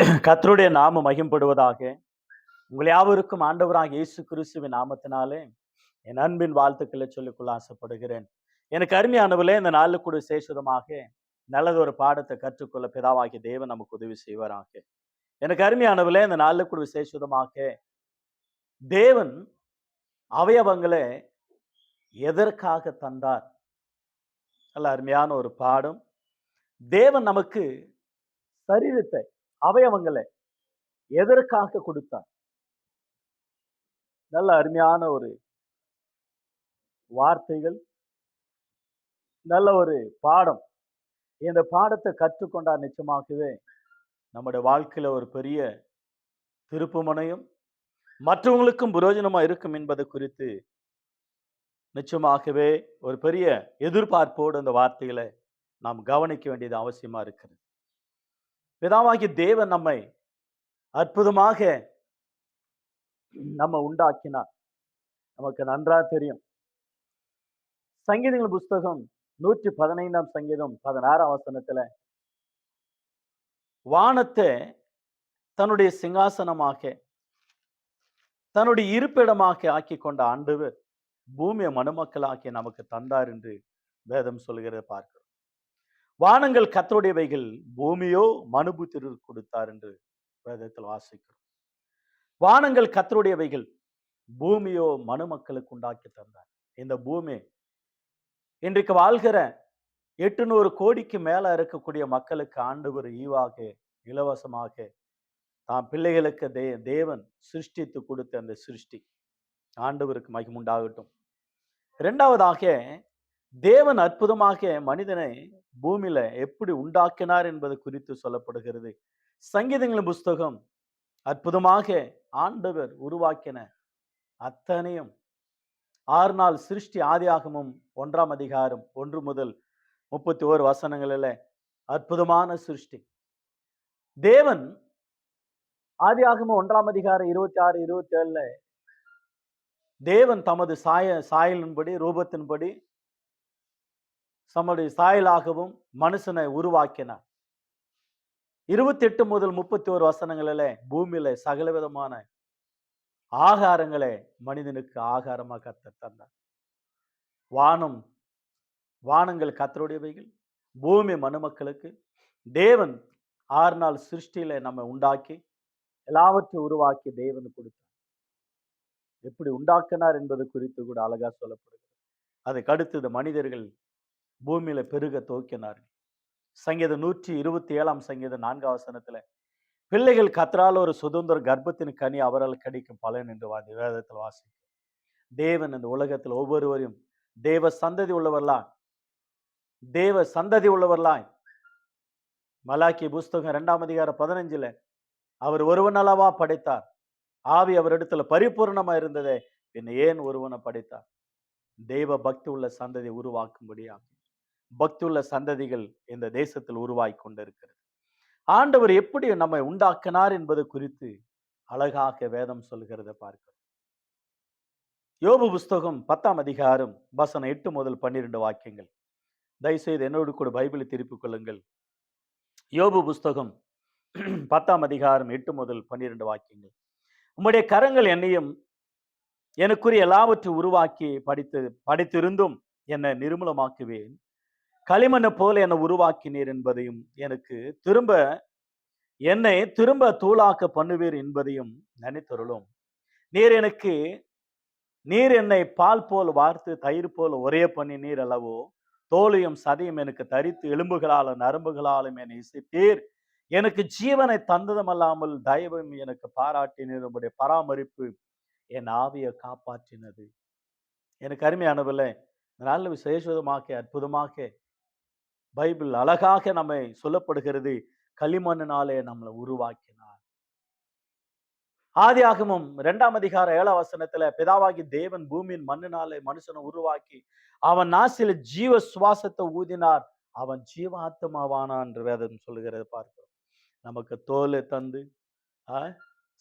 கத்தருடைய நாமம் மகிம்படுவதாக உங்கள் யாவருக்கும் ஆண்டவராக இயேசு கிறிஸ்துவின் நாமத்தினாலே என் அன்பின் வாழ்த்துக்களை சொல்லிக்கொள்ள ஆசைப்படுகிறேன். எனக்கு அருமையானவர்களே இந்த நாளில் கூட சேஷுதமாக நல்லதொரு பாடத்தை கற்றுக்கொள்ள பிதாவாகிய தேவன் நமக்கு உதவி செய்வாராக. எனக்கு அருமையானவர்களே இந்த நாளில் கூட விசேஷமாக தேவன் அவயவங்களை எதற்காக தந்தார்? நல்ல அருமையான ஒரு பாடம். தேவன் நமக்கு சரீரத்தை அவயவங்களை எதற்காக கொடுத்தார்? நல்ல அருமையான ஒரு வார்த்தைகள் நல்ல ஒரு பாடம். இந்த பாடத்தை கற்றுக்கொண்டா நிச்சயமாகவே நம்முடைய வாழ்க்கையில ஒரு பெரிய திருப்புமனையும் மற்றவங்களுக்கும் பிரயோஜனமா இருக்கும் என்பது குறித்து நிச்சயமாகவே ஒரு பெரிய எதிர்பார்ப்போடு அந்த வார்த்தைகளை நாம் கவனிக்க வேண்டியது அவசியமா இருக்கிறது. பிதாவாகிய தேவன் நம்மை அற்புதமாக நம்ம உண்டாக்கினார். நமக்கு நன்றா தெரியும். சங்கீதங்கள் புஸ்தகம் நூற்றி பதினைந்தாம் சங்கீதம் பதினாறாம் வசனத்துல வானத்தை தன்னுடைய சிங்காசனமாக தன்னுடைய இருப்பிடமாக ஆக்கி கொண்ட ஆண்டவர் பூமியை மனுமக்களாக்கி நமக்கு தந்தார் என்று வேதம் சொல்கிறத பார்க்கிறோம். வானங்கள் கத்தருடையவைகள் பூமியோ மனுபுத்திரு கொடுத்தார் என்று வேதத்தில் வாசிக்கிறோம். வானங்கள் கத்தருடையவைகள் பூமியோ மனுமக்களுக்கு உண்டாக்கி தந்தார். இந்த பூமி இன்றைக்கு வாழ்கிற எட்டுநூறு கோடிக்கு மேல இருக்கக்கூடிய மக்களுக்கு ஆண்டவர் ஈவாக இலவசமாக தான் பிள்ளைகளுக்கு தே தேவன் சிருஷ்டித்து கொடுத்த அந்த சிருஷ்டி ஆண்டவருக்கு மகிமுண்டாகட்டும் ரெண்டாவதாக தேவன் அற்புதமாக மனிதனை பூமியில எப்படி உண்டாக்கினார் என்பது குறித்து சொல்லப்படுகிறது. சங்கீதங்களின் புஸ்தகம் அற்புதமாக ஆண்டவர் உருவாக்கின அத்தனையும் ஆறு நாள் சிருஷ்டி ஆதியாகமும் ஒன்றாம் அதிகாரம் ஒன்று முதல் முப்பத்தி ஓரு வசனங்களில் அற்புதமான சிருஷ்டி. தேவன் ஆதியாகமும் ஒன்றாம் அதிகாரம் இருபத்தி ஆறு இருபத்தி ஏழுல தேவன் தமது சாய சாயலின்படி ரூபத்தின்படி தம்முடைய சாயலாகவும் மனுஷனை உருவாக்கினார். இருபத்தி எட்டு முதல் முப்பத்தி ஒரு வசனங்களில பூமியில சகலவிதமான ஆகாரங்களை மனிதனுக்கு ஆகாரமாக கத்த தந்தார். வானம் வானங்கள் கத்தருடையவைகள் பூமி மனுமக்களுக்கு தேவன் ஆறு நாள் சிருஷ்டியில நம்ம உண்டாக்கி எல்லாவற்றையும் உருவாக்கி தேவன் கொடுத்தார். எப்படி உண்டாக்கினார் என்பது குறித்து கூட அழகா சொல்லப்படுகிறது. அதுக்கு அடுத்தது மனிதர்கள் பூமியில பெருக துவக்கினார்கள் சங்கீத நூற்றி இருபத்தி ஏழாம் சங்கீத நான்காம் வசனத்துல பிள்ளைகள் கத்தரால் ஒரு சுதந்திர கர்ப்பத்தின் கனி அவரால் கிடைக்கும் பலன் என்று வாதி வேதத்தில் வாசிக்கும். தேவன் இந்த உலகத்தில் ஒவ்வொருவரையும் தேவ சந்ததி உள்ளவர்களாய் தேவ சந்ததி உள்ளவர்களாய். மலாக்கி புஸ்தகம் இரண்டாம் அதிகாரம் பதினஞ்சுல அவர் ஒருவன் அளவா படைத்தார். ஆவி அவரிடத்துல பரிபூர்ணமா இருந்ததே பின்ன ஏன் ஒருவனை படைத்தார்? தெய்வ பக்தி உள்ள சந்ததி உருவாக்கும்படியாகும் பக்தியுள்ள சந்ததிகள் இந்த தேசத்தில் உருவாகி கொண்டிருக்கிறது. ஆண்டவர் எப்படி நம்மை உண்டாக்கினார் என்பது குறித்து அழகாக வேதம் சொல்கிறத பார்க்கிறோம். யோபு புஸ்தகம் பத்தாம் அதிகாரம் வசனம் எட்டு முதல் பன்னிரெண்டு வாக்கியங்கள். தயவுசெய்து என்னோடு கூட பைபிளை திருப்பிக் கொள்ளுங்கள். யோபு புஸ்தகம் பத்தாம் அதிகாரம் எட்டு முதல் பன்னிரெண்டு வாக்கியங்கள். உம்முடைய கரங்கள் என்னையும் எனக்குரிய எல்லாவற்றை உருவாக்கி படித்து படித்திருந்தும் என்னை நிர்மூலமாக்குவேன். களிமண்ணை போல என்னை உருவாக்கினீர் என்பதையும் எனக்கு திரும்ப என்னை திரும்ப தூளாக்க பண்ணுவீர் என்பதையும் நினைத்தருளும். நீர் எனக்கு நீர் என்னை பால் போல் வார்த்து தயிர் போல் ஒரே பண்ணி நீர் அளவோ தோலையும் சதையும் எனக்கு தரித்து எலும்புகளாலும் நரம்புகளாலும் என்னை இசைத்தீர். எனக்கு ஜீவனை தந்ததும் அல்லாமல் தயவும் எனக்கு பாராட்டினீர். உங்களுடைய பராமரிப்பு என் ஆவியை காப்பாற்றினது. எனக்கு அருமையானவில்லை நல்ல விசேஷமாக அற்புதமாக பைபிள் அழகாக நம்மை சொல்லப்படுகிறது. களிமண்ணினாலே நம்மளை உருவாக்கினார். ஆதியாகமும் இரண்டாம் அதிகார ஏழாம் வசனத்துல பிதாவாகி தேவன் பூமியின் மண்ணினாலே மனுஷனை உருவாக்கி அவன் நாசில ஜீவ சுவாசத்தை ஊதினார். அவன் ஜீவாத்மாவானான் என்று வேதம் சொல்லுகிறது பார்க்கிறோம். நமக்கு தோலை தந்து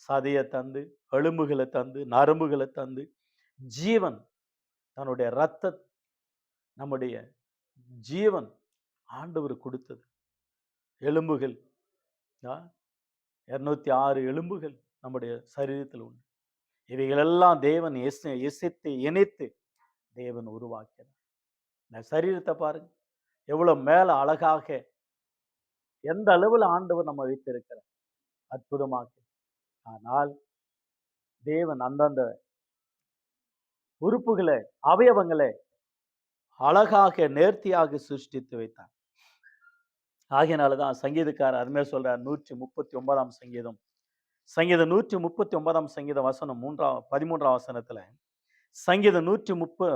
சதையை தந்து எலும்புகளை தந்து நரம்புகளை தந்து ஜீவன் தன்னுடைய ரத்த நம்முடைய ஜீவன் ஆண்டவர் கொடுத்தது. எலும்புகள் இரநூத்தி ஆறு எலும்புகள் நம்முடைய சரீரத்தில் உண்டு. இவைகளெல்லாம் தேவன் எஸ் இசைத்து இணைத்து தேவன் உருவாக்கினார். இந்த சரீரத்தை பாருங்க. எவ்வளோ மேலே அழகாக எந்த அளவில் ஆண்டவர் நம்ம வைத்திருக்கிறார். அற்புதமாக. ஆனால் தேவன் அந்தந்த உறுப்புகளை அவயவங்களை அழகாக நேர்த்தியாக சிருஷ்டித்து வைத்தார். ஆகையினாலதான் சங்கீதக்காரர் அருமையாக சொல்கிறார் நூற்றி முப்பத்தி ஒன்பதாம் சங்கீதம். சங்கீதம் நூற்றி முப்பத்தி ஒன்பதாம் சங்கீத வசனம் மூன்றாம் பதிமூன்றாம் வசனத்தில் சங்கீதம் நூற்றி முப்ப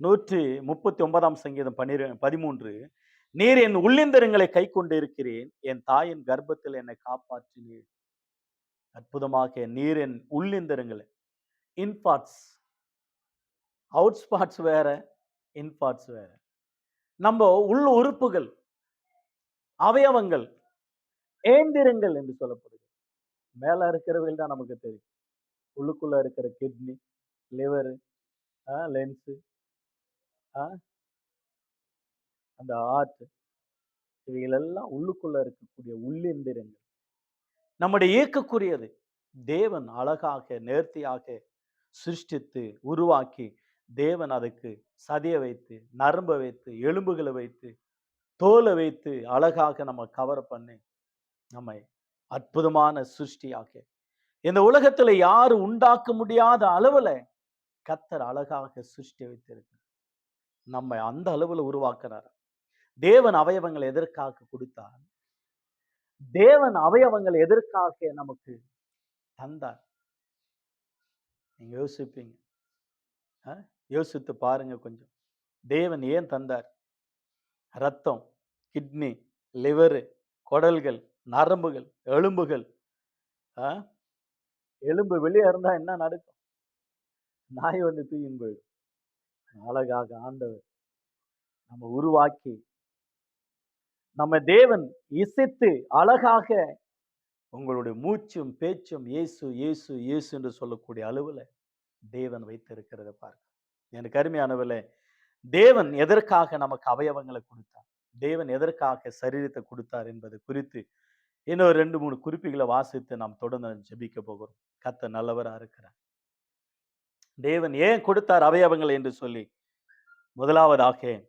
நூற்றி முப்பத்தி ஒன்பதாம் சங்கீதம் பன்னிரு பதிமூன்று நீர் என் உள்ளிந்தரங்களை கை கொண்டு இருக்கிறேன் என் தாயின் கர்ப்பத்தில் என்னை காப்பாற்றினீர். அற்புதமாக நீர் என் உள்ளிந்தரங்களை. இன்பாட்ஸ் அவுட் ஸ்பாட்ஸ் வேற இன்பார்ட்ஸ் வேற. நம்ம உள் உறுப்புகள் அவயவங்கள் ஏந்திரங்கள் என்று சொல்லப்படுது மேல இருக்கிறவைகள் தான் நமக்கு தெரியும். உள்ளுக்குள்ள இருக்கிற கிட்னி லிவரு லென்ஸு அந்த ஆர்ட் இவைகளெல்லாம் உள்ளுக்குள்ள இருக்கக்கூடிய உள்ளெந்திரங்கள். நம்முடைய இயக்கக்கூடியது தேவன் அழகாக நேர்த்தியாக சிருஷ்டித்து உருவாக்கி தேவன் அதுக்கு சதிய வைத்து நரம்பை வைத்து எலும்புகளை வைத்து தோலை வைத்து அழகாக நம்ம கவர் பண்ணி நம்மை அற்புதமான சிருஷ்டியாக இந்த உலகத்துல யாரு உண்டாக்க முடியாத அளவுல கத்தர் அழகாக சிருஷ்டி வைத்திருக்கிறார். நம்மை அந்த அளவுல உருவாக்குறார். தேவன் அவயவங்களை எதற்காக கொடுத்தார்? தேவன் அவயவங்கள் எதற்காக நமக்கு தந்தார்? நீங்க யோசிப்பீங்க. ஆ? யோசித்து பாருங்க கொஞ்சம். தேவன் ஏன் தந்தார்? ரத்தம் கிட்னி லிவரு குடல்கள் நரம்புகள் எலும்புகள் ஆ? எலும்பு வெளியே இருந்தால் என்ன நடக்கும்? நாய் வந்து தூயின் போயிடும். அழகாக ஆண்டவர் நம்ம உருவாக்கி நம்ம தேவன் இசைத்து அழகாக உங்களுடைய மூச்சும் பேச்சும் இயேசு இயேசு இயேசு என்று சொல்லக்கூடிய அளவில் தேவன் வைத்திருக்கிறத பார்க்க. எனக்கு அருமையானவர்களே தேவன் எதற்காக நமக்கு அவயவங்களை கொடுத்தார்? தேவன் எதற்காக சரீரத்தை கொடுத்தார் என்பது குறித்து இன்னொரு ரெண்டு மூணு குறிப்புகளை வாசித்து நாம் தொடர்ந்து ஜபிக்க போகிறோம். கத்த நல்லவராக இருக்கிறார். தேவன் ஏன் கொடுத்தார் அவயவங்கள் என்று சொல்லி? முதலாவதாக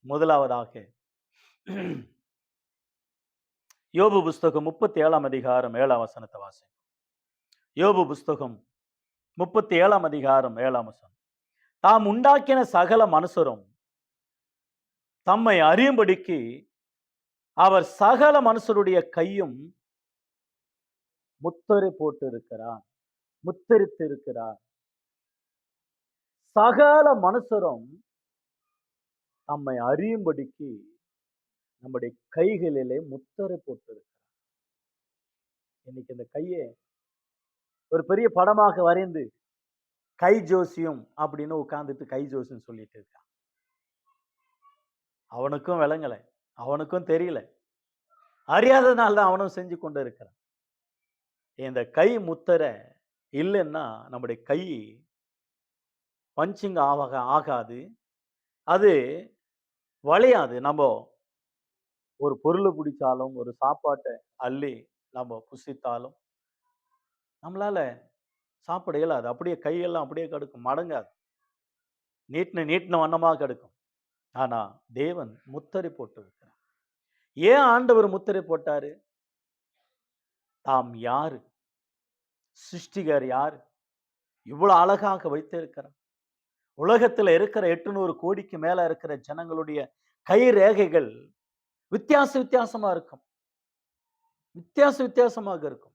முதலாவதாக யோபு புஸ்தகம் முப்பத்தி ஏழாம் அதிகாரம் ஏழாம் வசனத்தை வாசி யோபு புஸ்தகம் முப்பத்தி ஏழாம் அதிகாரம் ஏழாம் வசனம். தாம் உண்டாக்கின சகல மனுஷரும் தம்மை அறியும்படிக்கு அவர் சகல மனுஷருடைய கையும் முத்தரி போட்டு இருக்கிறார் முத்தரித்து இருக்கிறார் சகல மனுஷரும் தம்மை அறியும்படிக்கு நம்முடைய கைகளிலே முத்தரை போட்டிருக்கிறார். இன்னைக்கு இந்த கையை ஒரு பெரிய படமாக வரைந்து கை ஜோசியம் அப்படின்னு உட்காந்துட்டு கை ஜோசியம் சொல்லிட்டு இருக்கான் அவனுக்கும் விளங்கலை. அவனுக்கும் தெரியல. அறியாததுனால தான் அவனும் செஞ்சு கொண்டு இருக்கிறான். இந்த கை முத்தரை இல்லைன்னா நம்முடைய கை பஞ்சிங் ஆக ஆகாது. அது வளையாது. நம்ம ஒரு பொருளை பிடிச்சாலும் ஒரு சாப்பாட்டை அள்ளி நம்ம புசித்தாலும் நம்மளால சாப்பிட இயலாது. அப்படியே கையெல்லாம் அப்படியே கடுக்கும். மடங்காது. நீட்டின நீட்டின வண்ணமாக கடுக்கும். ஆனா தேவன் முத்திரை போட்டு இருக்கிறார் ஏன் ஆண்டவர் முத்திரை போட்டாரு? தாம் யாரு? சிருஷ்டிகர் யாரு? இவ்வளவு அழகாக வைத்திருக்கிறார் உலகத்துல இருக்கிற எட்டுநூறு கோடிக்கு மேல இருக்கிற ஜனங்களுடைய கை ரேகைகள் வித்தியாச வித்தியாசமா இருக்கும். வித்தியாச வித்தியாசமாக இருக்கும்.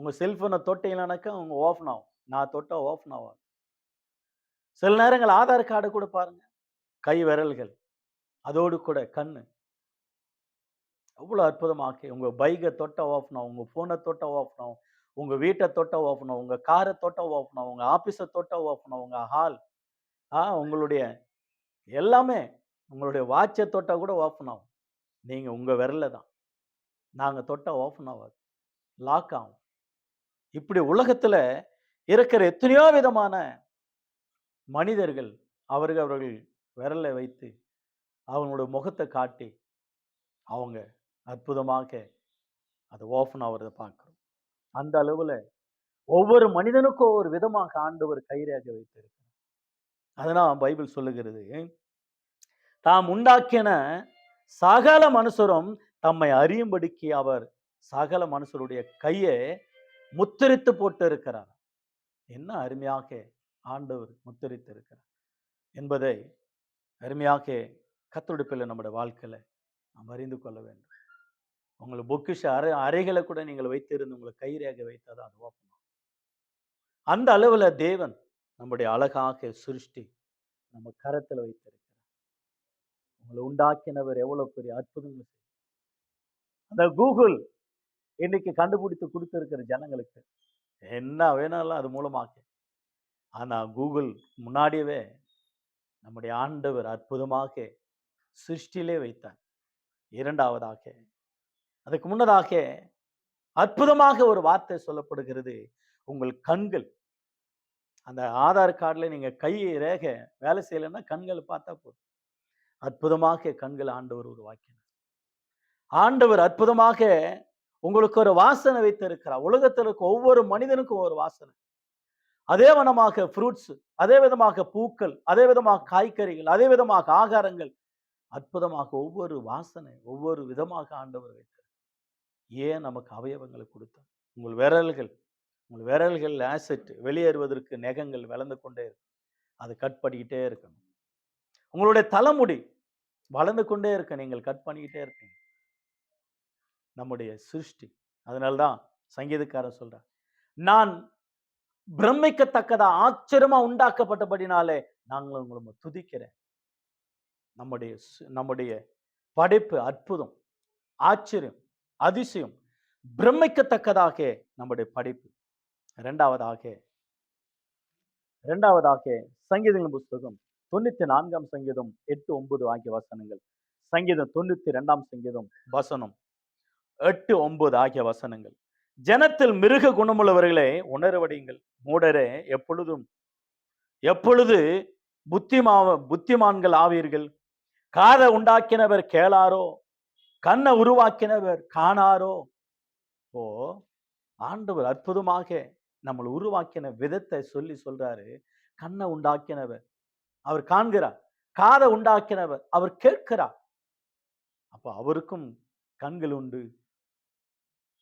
உங்கள் செல்ஃபோனை தொட்டீங்களானாக்கா அவங்க ஓஃபன் ஆகும் நான் தொட்டால் ஓஃபன் ஆகும். சில நேரங்கள் ஆதார் கார்டு கூட பாருங்க. கை விரல்கள். அதோடு கூட கண்ணு. அவ்வளோ அற்புதமாக்கி உங்கள் பைக்கை தொட்ட ஆஃப் ஆகும் உங்கள் ஃபோனை தொட்ட ஆஃப் ஆகும் உங்கள் வீட்டை தொட்ட ஆஃப் ஆகும் உங்கள் காரை தொட்ட ஆஃப் ஆகும் உங்கள் ஆஃபீஸை தொட்ட ஓஃபன் ஆகும் உங்கள் ஹால் ஆ உங்களுடைய எல்லாமே உங்களுடைய வாட்சை தொட்டால் கூட ஆஃப் ஆகும் நீங்கள் உங்கள் விரல்ல தான். நாங்கள் தொட்டால் ஓப்பன் ஆகாது லாக் ஆகும். இப்படி உலகத்துல இருக்கிற எத்தனையோ விதமான மனிதர்கள் அவர்கள் அவர்கள் விரல வைத்து அவங்களோட முகத்தை காட்டி அவங்க அற்புதமாக அது ஓப்பன் ஆகிறத பார்க்குறோம். அந்த அளவில் ஒவ்வொரு மனிதனுக்கும் ஒவ்வொரு விதமாக ஆண்டவர் கைரேக வைத்திருக்கிறார். அதனால் பைபிள் சொல்லுகிறது. தாம் உண்டாக்கின சகல மனுஷரும் தம்மை அறியும்படிக்கு அவர் சகல மனுஷருடைய கையை முத்திரித்து போட்டு இருக்கிறார் என்ன அருமையாக ஆண்டவர் முத்திரித்து இருக்கிறார் என்பதை அருமையாக கத்தொடுப்பில் நம்முடைய வாழ்க்கையில நாம் அறிந்து கொள்ள வேண்டும். உங்களை பொக்கிஷ அறை அறைகளை கூட நீங்கள் வைத்திருந்து உங்களை கைரேக வைத்ததான் அது ஓப்பன் அந்த அளவில் தேவன் நம்முடைய அழகாக சிருஷ்டி நம்ம கரத்தில் வைத்திருக்கிறார். உங்களை உண்டாக்கினவர் எவ்வளவு பெரிய அற்புதங்கள் அந்த கூகுள் இன்னைக்கு கண்டுபிடித்து கொடுத்துருக்கிற ஜனங்களுக்கு என்ன வேணாலும் அது மூலமாக ஆனால் கூகுள் முன்னாடியவே நம்முடைய ஆண்டவர் அற்புதமாக சிருஷ்டியிலே வைத்தார். இரண்டாவதாக அதுக்கு முன்னதாக அற்புதமாக ஒரு வார்த்தை சொல்லப்படுகிறது. உங்கள் கண்கள். அந்த ஆதார் கார்டில் நீங்கள் கை ரேக வேலை செய்யலைன்னா கண்களை பார்த்தா போதும். அற்புதமாக கண்கள் ஆண்டவர் உருவாக்கினார். ஆண்டவர் அற்புதமாக உங்களுக்கு ஒரு வாசனை வைத்திருக்கிறார். உலகத்தில் இருக்க ஒவ்வொரு மனிதனுக்கும் ஒரு வாசனை. அதே விதமாக ஃப்ரூட்ஸ் அதே விதமாக பூக்கள் அதே விதமாக காய்கறிகள் அதே விதமாக ஆகாரங்கள். அற்புதமாக ஒவ்வொரு வாசனை ஒவ்வொரு விதமாக ஆண்டவர் வைத்தார். ஏன் நமக்கு அவயவங்களை கொடுத்தார்? உங்கள் விரல்கள் உங்கள் விரல்கள் ஆசிட் வெளியேறுவதற்கு நெகங்கள் வளர்ந்து கொண்டே இருக்கும். அது கட் பண்ணிக்கிட்டே இருக்கணும். உங்களுடைய தலைமுடி வளர்ந்து கொண்டே இருக்க நீங்கள் கட் பண்ணிக்கிட்டே இருக்கீங்க நம்முடைய சிருஷ்டி. அதனால்தான் சங்கீதக்காரன் சொல்றார் நான் பிரமிக்கத்தக்கதா ஆச்சரியமா உண்டாக்கப்பட்டபடினாலே நாங்கள் உங்களை துதிக்கிறேன். நம்முடைய நம்முடைய படைப்பு அற்புதம் ஆச்சரியம் அதிசயம் பிரமிக்கத்தக்கதாக நம்முடைய படைப்பு. இரண்டாவதாக இரண்டாவதாக சங்கீதங்கள் புஸ்தகம் தொண்ணூத்தி நான்காம் சங்கீதம் எட்டு ஒன்பது ஆகிய வசனங்கள். சங்கீதம் தொண்ணூத்தி ரெண்டாம் சங்கீதம் வசனம். எட்டு ஒன்பது ஆகிய வசனங்கள். ஜனத்தில் மிருக குணமுள்ளவர்களே உணர்வடையுங்கள். மூடரே எப்பொழுதும் எப்பொழுது புத்திமா புத்திமான்கள் ஆவீர்கள்? காதை உண்டாக்கினவர் கேளாரோ? கண்ணை உருவாக்கினவர் காணாரோ? ஓ ஆண்டவர் அற்புதமாக நம்மளை உருவாக்கின விதத்தை சொல்லி சொல்றாரு. கண்ணை உண்டாக்கினவர். அவர் காண்கிறார். காதை உண்டாக்கினவர். அவர் கேட்கிறார். அப்போ அவருக்கும் கண்கள் உண்டு.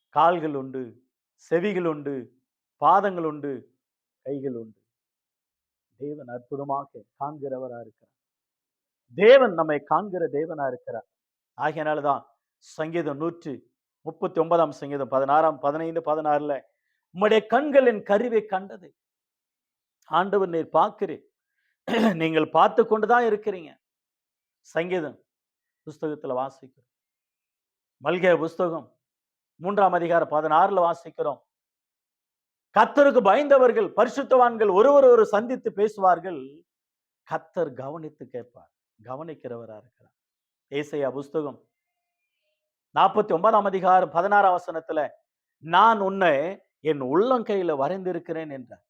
கால்கள் உண்டு செவிகள் உண்டு பாதங்கள் உண்டு கைகள் உண்டு. தேவன் அற்புதமாக காண்கிறவரா இருக்கிறார். தேவன் நம்மை காண்கிற தேவனா இருக்கிறார். ஆகையனாலதான் சங்கீதம் நூற்று முப்பத்தி ஒன்பதாம் சங்கீதம் பதினாறாம் பதினைந்து பதினாறுல உம்முடைய கண்களின் கருவை கண்டது. ஆண்டவர் நீர் பார்க்கிறேன் நீங்கள் பார்த்து கொண்டுதான் இருக்கிறீங்க. சங்கீதம் புஸ்தகத்தில் வாசிக்கிறோம். மல்கிய புஸ்தகம் மூன்றாம் அதிகாரம் பதினாறுல வாசிக்கிறோம். கத்தருக்கு பயந்தவர்கள் பரிசுத்தவான்கள் ஒருவர் ஒரு சந்தித்து பேசுவார்கள். கத்தர் கவனித்து கேட்பார். கவனிக்கிறவரா இருக்கிறார். ஏசையா புஸ்தகம் நாற்பத்தி ஒன்பதாம் அதிகாரம் பதினாறாம் வசனத்துல நான் உன்னை என் உள்ளங்கையில வரைந்திருக்கிறேன் என்றார்.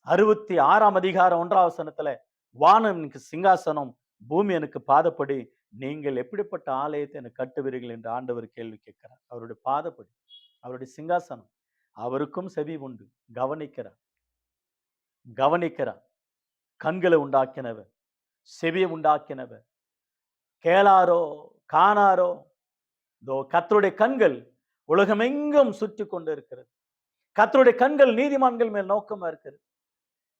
அறுபத்தி ஆறாம் அதிகாரம் ஒன்றாம் வசனத்துல வானம் எனக்கு சிங்காசனம் பூமி எனக்கு பாதப்படி நீங்கள் எப்படிப்பட்ட ஆலயத்தை எனக்கு கட்டுவீர்கள் என்று ஆண்டவர் கேள்வி கேட்கிறார். அவருடைய பாதப்படி அவருடைய சிங்காசனம் அவருக்கும் செவி உண்டு. கவனிக்கிறார். கவனிக்கிறார். கண்களை உண்டாக்கினவர் செவியை உண்டாக்கினவர். கேளாரோ காணாரோ இதோ கத்தருடைய கண்கள் உலகமெங்கும் சுற்றி கொண்டு இருக்கிறது கத்தருடைய கண்கள் நீதிமான்கள் மேல் நோக்கமா இருக்கிறது.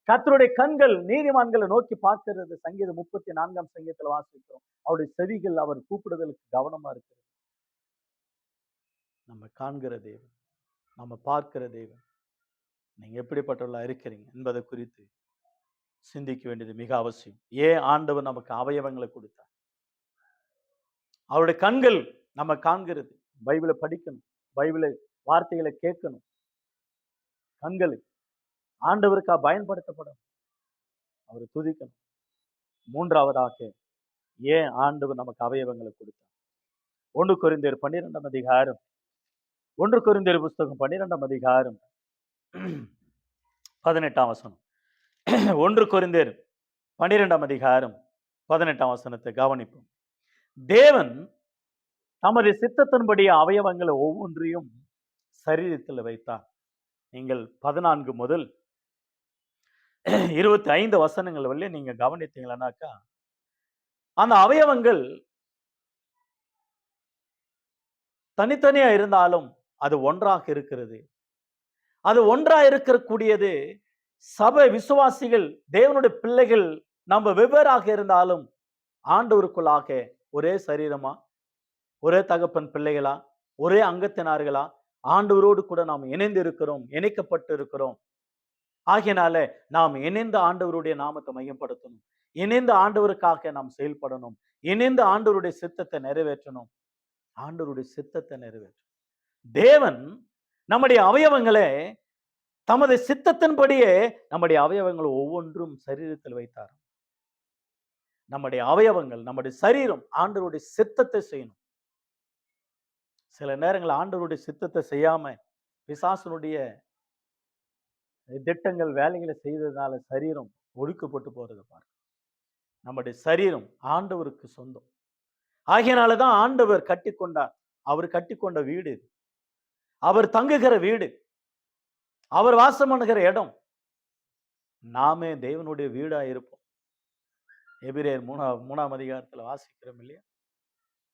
கத்தருடைய கண்கள் நீதிமான்களை நோக்கி பார்க்கிறது சங்கீதம் முப்பத்தி நான்காம் சங்கீதத்தில் வாசிக்கிறோம். அவருடைய செவிகள் அவர் கூப்பிடுதலுக்கு கவனமா இருக்கிறது. நம்ம காண்கிற தேவன் நம்ம பார்க்கிற தேவன் நீங்க எப்படிப்பட்டவர்களா இருக்கிறீங்க என்பதை குறித்து சிந்திக்க வேண்டியது மிக அவசியம். ஏன் ஆண்டவர் நமக்கு அவயவங்களை கொடுத்தார்? அவருடைய கண்கள் நம்ம காண்கிறது. பைபிளை படிக்கணும். பைபிளை வார்த்தைகளை கேட்கணும். கண்கள் ஆண்டவருக்கா பயன்படுத்தப்படும்? அவர் துதிக்கணும். மூன்றாவதாக ஏன் ஆண்டவர் நமக்கு அவயவங்களை கொடுத்தார்? ஒன்று குறிந்தர் பன்னிரெண்டாம் அதிகாரம். ஒன்று குறிந்தர் புஸ்தகம் பன்னிரெண்டாம் அதிகாரம். பதினெட்டாம் வசனம். ஒன்று குறிந்தர் பன்னிரெண்டாம் அதிகாரம் பதினெட்டாம் வசனத்தை கவனிப்போம். தேவன் தமது சித்தத்தின்படி அவயவங்களை ஒவ்வொன்றையும் சரீரத்தில் வைத்தார். நீங்கள் பதினான்கு முதல் இருபத்தி ஐந்து வசனங்கள் வரையில நீங்க கவனித்தீங்களானாக்கா அந்த அவயவங்கள் தனித்தனியா இருந்தாலும் அது ஒன்றாக இருக்கிறது. அது ஒன்றா இருக்கக்கூடியது சபை விசுவாசிகள் தேவனுடைய பிள்ளைகள் நம்ம வெவ்வேறாக இருந்தாலும் ஆண்டவருக்குள்ளாக ஒரே சரீரமா ஒரே தகப்பன் பிள்ளைகளா ஒரே அங்கத்தினார்களா ஆண்டவரோடு கூட நாம் இணைந்து இருக்கிறோம் இணைக்கப்பட்டு இருக்கிறோம் ஆகையினால நாம் இணைந்த ஆண்டவருடைய நாமத்தை மையப்படுத்தணும். இணைந்த ஆண்டவருக்காக நாம் செயல்படணும். இணைந்த ஆண்டவருடைய சித்தத்தை நிறைவேற்றணும். ஆண்டவருடைய சித்தத்தை நிறைவேற்றணும். தேவன் நம்முடைய அவயவங்களை தமது சித்தத்தின்படியே நம்முடைய அவயவங்களை ஒவ்வொன்றும் சரீரத்தில் வைத்தார். நம்முடைய அவயவங்கள் நம்முடைய சரீரம் ஆண்டவருடைய சித்தத்தை செய்யணும். சில நேரங்கள் ஆண்டவருடைய சித்தத்தை செய்யாம பிசாசனுடைய திட்டங்கள் வேலைகளை செய்ததுனால சரீரம் ஒடுக்கப்பட்டு போகிறத பாருங்க. நம்முடைய சரீரம் ஆண்டவருக்கு சொந்தம். ஆகியனால தான் ஆண்டவர் கட்டிக்கொண்டார் அவர் கட்டிக்கொண்ட வீடு இது. அவர் தங்குகிற வீடு. அவர் வாசம் பண்ணுகிற இடம். நாமே தேவனுடைய வீடாக இருப்போம். எபிரேர் மூணா மூணாம் அதிகாரத்தில் வாசிக்கிறோம் இல்லையா?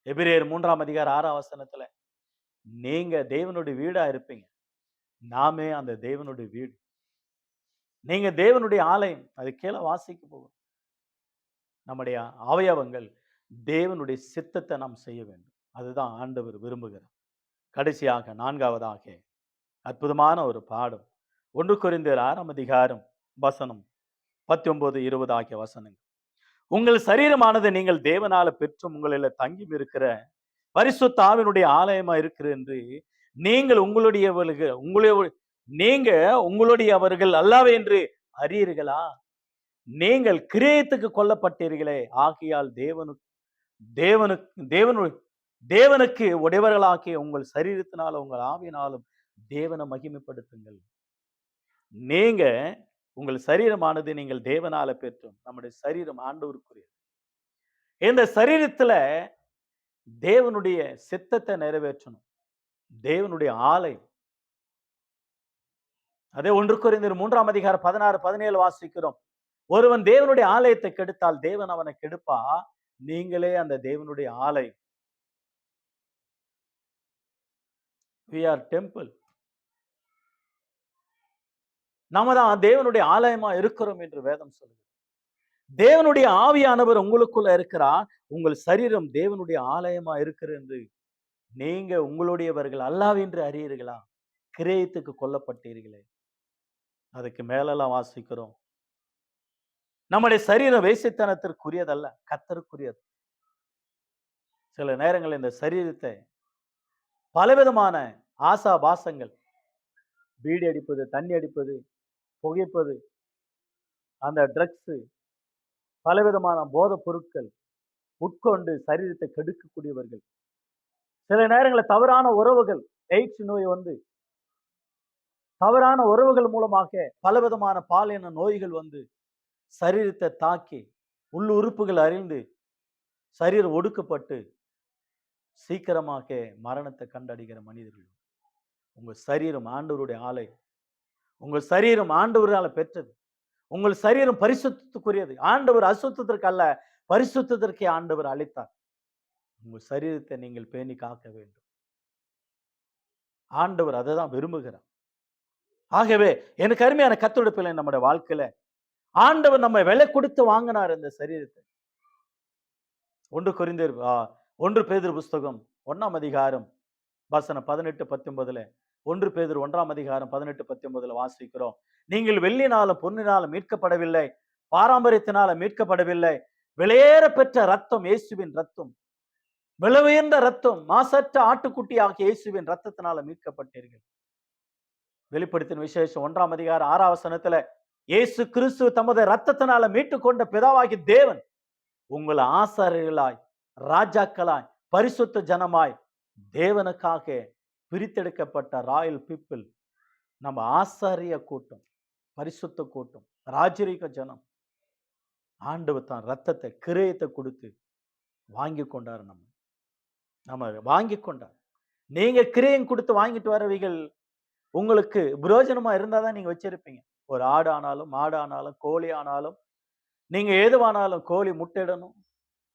எபிரேர் மூன்றாம் அதிகாரம் ஆறாம் வசனத்தில் நீங்கள் தேவனுடைய வீடாக இருப்பீங்க. நாமே அந்த தேவனுடைய வீடு. நீங்க தேவனுடைய ஆலயம் அது கீழே வாசிக்க போகும். நம்முடைய அவயவங்கள் தேவனுடைய சித்தத்தை நாம் செய்ய வேண்டும். அதுதான் ஆண்டவர் விரும்புகிறார். கடைசியாக நான்காவதாக அற்புதமான ஒரு பாடம். ஒன்று குறைந்தர் ஆறாம் அதிகாரம் வசனம் பத்தொன்பது இருபது ஆகிய வசனங்கள். உங்கள் சரீரமானது நீங்கள் தேவனால பெற்றும் உங்களில் தங்கி இருக்கிற பரிசுத்தாவினுடைய ஆலயமா இருக்கிற என்று நீங்கள் உங்களுடைய உங்களுடைய நீங்க உங்களுடையவர்கள் அல்லாவே என்று அறியீர்களா? நீங்கள் கிரேயத்துக்கு கொல்லப்பட்டீர்களே ஆகியால் தேவனு தேவனுக்கு தேவனு தேவனுக்கு உடையவர்களாகிய உங்கள் சரீரத்தினாலும் உங்கள் ஆவியினாலும் தேவனை மகிமைப்படுத்துங்கள். நீங்க உங்கள் சரீரமானது நீங்கள் தேவனால பெற்றோம். நம்முடைய சரீரம் ஆண்டவருக்குரியது. இந்த சரீரத்துல தேவனுடைய சித்தத்தை நிறைவேற்றணும். தேவனுடைய ஆலயம். அதே ஒன்று குறைந்தர் மூன்றாம் அதிகாரம் பதினாறு பதினேழு வாசிக்கிறோம். ஒருவன் தேவனுடைய ஆலயத்தை கெடுத்தால் தேவன் அவனை கெடுப்பா? நீங்களே அந்த தேவனுடைய ஆலயம். வி ஆர் டெம்பிள் நாம தான் தேவனுடைய ஆலயமா இருக்கிறோம் என்று வேதம் சொல்லுது. தேவனுடைய ஆவியானவர் உங்களுக்குள்ள இருக்கிறார். உங்கள் சரீரம் தேவனுடைய ஆலயமா இருக்கிறது என்று நீங்க உங்களுடையவர்கள் அல்லாவென்று அறியீர்களா? கிரேயத்துக்கு கொல்லப்பட்டீர்களே. அதுக்கு மேலெல்லாம் வாசிக்கிறோம். நம்முடைய சரீரம் வேசித்தனத்திற்குரியதல்ல கத்தருக்குரியது சில நேரங்கள் இந்த சரீரத்தை பலவிதமான ஆசா பாசங்கள் பீடி அடிப்பது தண்ணி அடிப்பது புகைப்பது அந்த ட்ரக்ஸு பலவிதமான போதைப் பொருட்கள் உட்கொண்டு சரீரத்தை கெடுக்கக்கூடியவர்கள். சில நேரங்களில் தவறான உறவுகள் எய்ட்ஸ் நோய் வந்து தவறான உறவுகள் மூலமாக பலவிதமான பாலின நோய்கள் வந்து சரீரத்தை தாக்கி உள் உறுப்புகள் அறிந்து சரீரம் ஒடுக்கப்பட்டு சீக்கிரமாக மரணத்தை கண்டடைகிற மனிதர்கள். உங்கள் சரீரம் ஆண்டவருடைய ஆலை உங்கள் சரீரம் ஆண்டவரால் பெற்றது. உங்கள் சரீரம் பரிசுத்தத்துக்குரியது. ஆண்டவர் அசுத்தத்திற்கு அல்ல பரிசுத்தத்திற்கே ஆண்டவர் அளித்தார். உங்கள் சரீரத்தை நீங்கள் பேணி காக்க வேண்டும். ஆண்டவர் அதை தான் விரும்புகிறார். ஆகவே எனக்கு அருமையான கத்தொடுப்பில்லை நம்முடைய வாழ்க்கையில ஆண்டவர் நம்ம விலை கொடுத்து வாங்கினார் இந்த சரீரத்தை. ஒன்று குறிந்தர் ஒன்று பேதர் புஸ்தகம் ஒண்ணாம் அதிகாரம் வசனம் பதினெட்டு பத்தொன்பதுல ஒன்று பேதர் ஒன்றாம் அதிகாரம் பதினெட்டு பத்தொன்பதுல வாசிக்கிறோம். நீங்கள் வெள்ளினாலும் பொன்னினாலும் மீட்கப்படவில்லை பாரம்பரியத்தினால மீட்கப்படவில்லை விளையேற பெற்ற ரத்தம் இயேசுவின் ரத்தம் விளவுயர்ந்த ரத்தம் மாசற்ற ஆட்டுக்குட்டி ஆகிய இயேசுவின் ரத்தத்தினால மீட்கப்பட்டீர்கள். வெளிப்படுத்தின விசேஷம் ஒன்றாம் அதிகார ஆறாவசனத்துல இயேசு கிறிஸ்து தமது ரத்தத்தினால மீட்டு கொண்ட பிதாவாகி தேவன் உங்களை ஆசாரியர்களாய் ராஜாக்களாய் பரிசுத்த ஜனமாய் தேவனுக்காக பிரித்தெடுக்கப்பட்ட ராயல் பீப்புள் நம்ம ஆசாரிய கூட்டம் பரிசுத்த கூட்டம் ராஜரீக ஜனம் ஆண்டவர் தான் ரத்தத்தை கிரயத்தை கொடுத்து வாங்கி கொண்டார் நம்ம. நம்ம வாங்கி கொண்டார். நீங்க கிரயம் கொடுத்து வாங்கிட்டு வரவைகள் உங்களுக்கு பிரயோஜனமா இருந்தா தான் நீங்க வச்சிருப்பீங்க. ஒரு ஆடு ஆனாலும் மாடு ஆனாலும் கோழி ஆனாலும் நீங்க எதுவானாலும் கோழி முட்டையிடணும்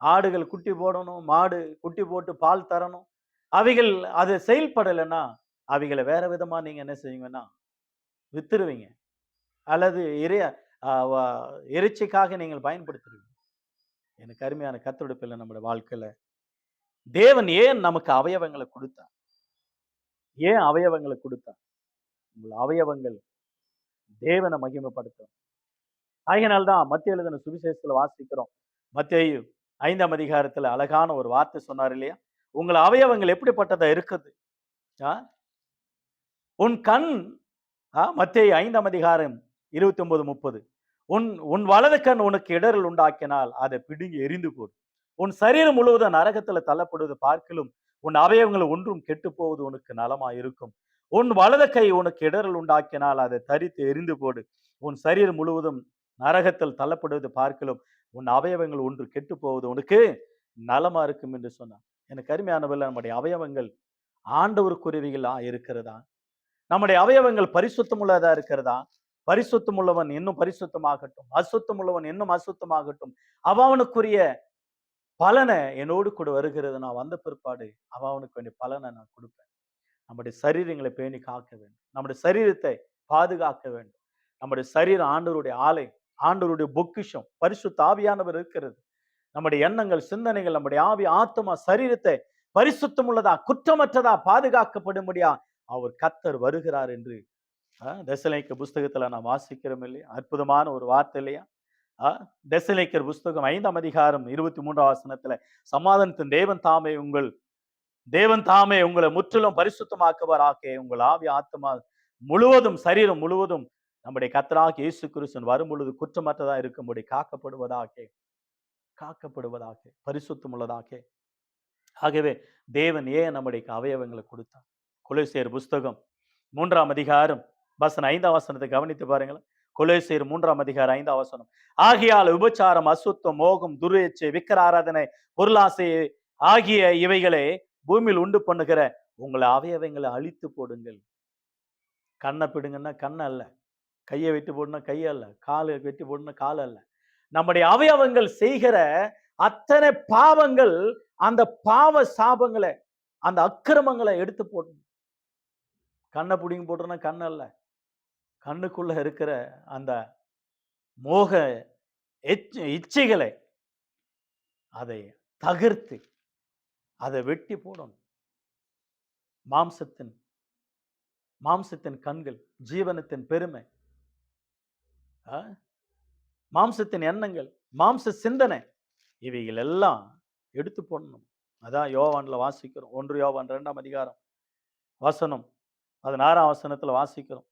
ஆடுகள் குட்டி போடணும் மாடு குட்டி போட்டு பால் தரணும். அவைகள் அது செயல்படலைன்னா அவைகளை வேற விதமா நீங்க என்ன செய்வீங்கன்னா வித்துருவீங்க. அல்லது இறைய இறைச்சிக்காக நீங்கள் பயன்படுத்துவீங்க எனக்கு அருமையான கத்தெடுப்பு இல்லை நம்முடைய வாழ்க்கையில. தேவன் ஏன் நமக்கு அவயவங்களை கொடுத்தான் ஏன் அவயவங்களை கொடுத்தான் உங்கள் அவயவங்கள் தேவனை மகிமைப்படுத்தும். ஆகையினால்தான் மத்திய எழுதின சுவிசேஷத்துல வாசிக்கிறோம். மத்திய ஐந்தாம் அதிகாரத்துல அழகான ஒரு வார்த்தை சொன்னார் இல்லையா? உங்கள் அவயவங்கள் எப்படிப்பட்டதா இருக்குது? உன் கண் மத்திய ஐந்தாம் அதிகாரம் இருபத்தி ஒன்பது முப்பது. உன் உன் வலது கண் உனக்கு இடரல் உண்டாக்கினால் அதை பிடுங்கி எரிந்து போடும். உன் சரீரம் முழுவதும் நரகத்துல தள்ளப்படுவது பார்க்கலும் உன் அவயவங்கள் ஒன்றும் கெட்டு போவது உனக்கு நலமா இருக்கும் உன் வலது கை உனக்கு இடரல் உண்டாக்கினால் அதை தரித்து எரிந்து போடு. உன் சரீரம் முழுவதும் நரகத்தில் தள்ளப்படுவது பார்க்கலும். உன் அவயவங்கள் ஒன்று கெட்டு போவது உனக்கு நலமா இருக்கும் என்று சொன்னான். எனக்கு அருமையானவர்கள் நம்முடைய அவயவங்கள் ஆண்டவருக்குரியவைகளா இருக்கிறதா? நம்முடைய அவயவங்கள் பரிசுத்தமுள்ளதா இருக்கிறதா? பரிசுத்தம் உள்ளவன் இன்னும் பரிசுத்தமாகட்டும். அசுத்தம் உள்ளவன் இன்னும் அசுத்தமாகட்டும். அவனுக்குரிய பலனை என்னோடு கூட வருகிறது. நான் வந்த பிற்பாடு அவனுக்கு வேண்டிய பலனை நான் கொடுப்பேன். நம்முடைய சரீரங்களை பேணி காக்க வேண்டும். நம்முடைய சரீரத்தை பாதுகாக்க வேண்டும். நம்முடைய சரீரம் ஆண்டவருடைய ஆலை ஆண்டவருடைய பொக்கிஷம் பரிசுத்த ஆவியானவர் இருக்கிறது. நம்முடைய எண்ணங்கள் சிந்தனைகள் நம்முடைய ஆவி ஆத்மா சரீரத்தை பரிசுத்தம் உள்ளதா குற்றமற்றதா பாதுகாக்கப்படும்படியா அவர் கத்தர் வருகிறார் என்று தசலைக்க புஸ்தகத்துல நான் வாசிக்கிறோம் இல்லையா? அற்புதமான ஒரு வார்த்தை இல்லையா? தசலைக்கர் புஸ்தகம் ஐந்தாம் அதிகாரம் இருபத்தி மூன்றாம் வசனத்துல சமாதானத்தின் தேவன் தாமே உங்கள் தேவன் தாமே உங்களை முற்றிலும் பரிசுத்தமாக்குவாராக. உங்கள் ஆவி ஆத்மா முழுவதும் சரீரம் முழுவதும் நம்முடைய கத்தராக இயேசு கிறிஸ்தன் வரும் பொழுது குற்றமற்றதா இருக்கும்படி காக்கப்படுவதாக காக்கப்படுவதாக பரிசுத்தம் உள்ளதாக ஆகவே தேவன் ஏன் நம்முடைய அவயவங்களை கொடுத்தார்? குலேசியர் புஸ்தகம் மூன்றாம் அதிகாரம் வசனம் ஐந்தாம் வசனத்தை கவனித்து பாருங்களேன். கொலேசியர் மூன்றாம் அதிகாரம் ஐந்தாம் வசனம். ஆகியால் விபச்சாரம் அசுத்தம் மோகம் துர்வேச்சை விக்கிர ஆராதனை பொருளாசை ஆகிய இவைகளை பூமியில் உண்டு பண்ணுகிற உங்களை அவயவங்களை அழித்து போடுங்கள். கண்ணை பிடுங்கன்னா கண்ணை அல்ல. கையை வெட்டி போடணும் கையை அல்ல. காலை வெட்டி போடணும்னா கால் அல்ல. நம்முடைய அவயவங்கள் செய்கிற அத்தனை பாவங்கள் அந்த பாவ சாபங்களை அந்த அக்கிரமங்களை எடுத்து போடணும் கண்ணை பிடிங்கி போட்டோம்னா கண் அல்ல. கண்ணுக்குள்ள இருக்கிற அந்த மோக எச்ச- இச்சைகளை அதை தகர்த்து அதை வெட்டி போடணும். மாம்சத்தின் மாம்சத்தின் கண்கள் ஜீவனத்தின் பெருமை. ஆ? மாம்சத்தின் எண்ணங்கள் மாம்ச சிந்தனை இவைகள் எல்லாம் எடுத்து போடணும். அதான் யோவானில் வாசிக்கிறோம். ஒன்று யோவான் ரெண்டாம் அதிகாரம் வசனம் பதினாறாம் வசனத்தில் வாசிக்கிறோம்.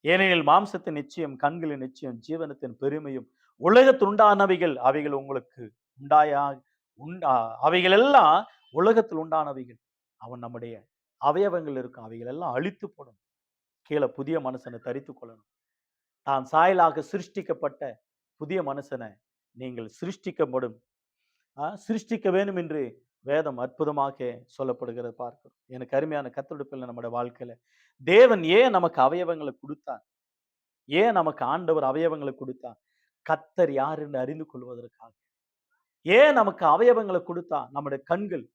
ஏனெனில் மாம்சத்தின் நிச்சயம் கண்களின் நிச்சயம் ஜீவனத்தின் பெருமையும் உலகத்துண்டானவைகள் அவைகள் உங்களுக்கு உண்டாயாக உண்டா அவைகள் எல்லாம் உலகத்தில் உண்டானவைகள். அவன் நம்முடைய அவயவங்கள் இருக்கும். அவைகள் எல்லாம் அழித்து போடணும் கீழே புதிய மனுஷனை தரித்து கொள்ளணும். தான் சாயலாக சிருஷ்டிக்கப்பட்ட புதிய மனுஷனை நீங்கள் சிருஷ்டிக்கப்படும். சிருஷ்டிக்க வேண்டும் என்று வேதம் அற்புதமாக சொல்லப்படுகிறது பார்க்கிறோம். எனக்கு அருமையான கத்தெடுப்பில் நம்முடைய வாழ்க்கையில தேவன் ஏன் நமக்கு அவயவங்களை கொடுத்தான் ஏன் நமக்கு ஆண்டவர் அவயவங்களை கொடுத்தான் கத்தர் யார் என்று அறிந்து கொள்வதற்காக. ஏன் நமக்கு அவயவங்களை கொடுத்தா? நம்முடைய கண்கள்.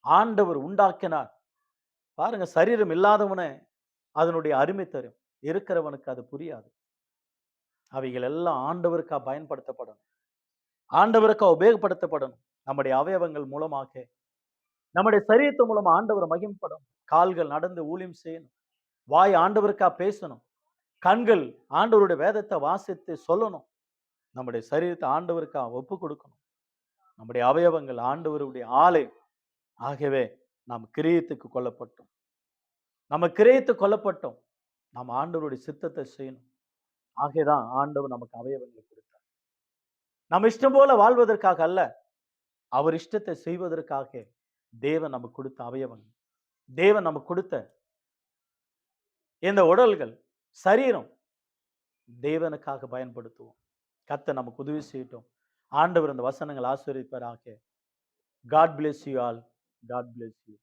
ஆண்டவர் உண்டாக்கினார். பாருங்க சரீரம் இல்லாதவனை அதனுடைய அருமை தரும். இருக்கிறவனுக்கு அது புரியாது. அவைகள் எல்லாம் ஆண்டவருக்கா பயன்படுத்தப்படணும். ஆண்டவருக்கா உபயோகப்படுத்தப்படணும். நம்முடைய அவயவங்கள் மூலமாக. நம்முடைய சரீரத்து மூலமா ஆண்டவர் மகிம்படும். கால்கள் நடந்து ஊழியம் செய்யணும். வாய் ஆண்டவருக்கா பேசணும். கண்கள் ஆண்டவருடைய வேதத்தை வாசித்து சொல்லணும். நம்முடைய சரீரத்தை ஆண்டவருக்கா ஒப்பு கொடுக்கணும். நம்முடைய அவயவங்கள் ஆண்டவருடைய ஆலை. ஆகவே நாம் கிரியத்துக்கு கொல்லப்பட்டோம். நம்ம கிரியத்து கொல்லப்பட்டோம். நாம் ஆண்டவருடைய சித்தத்தை செய்யணும். ஆகேதான் ஆண்டவர் நமக்கு அவயவங்களை கொடுத்தார். நம்ம இஷ்டம் போல வாழ்வதற்காக அல்ல அவர் இஷ்டத்தை செய்வதற்காக தேவன் நமக்கு கொடுத்த அவயவங்கள். தேவன் நமக்கு கொடுத்த இந்த உடல்கள் சரீரம் தேவனுக்காக பயன்படுத்துவோம். கத்தை நமக்கு உதவி செய்யட்டும். ஆண்டவர் அந்த வசனங்கள் ஆசிரியப்பாராக God bless you all God bless you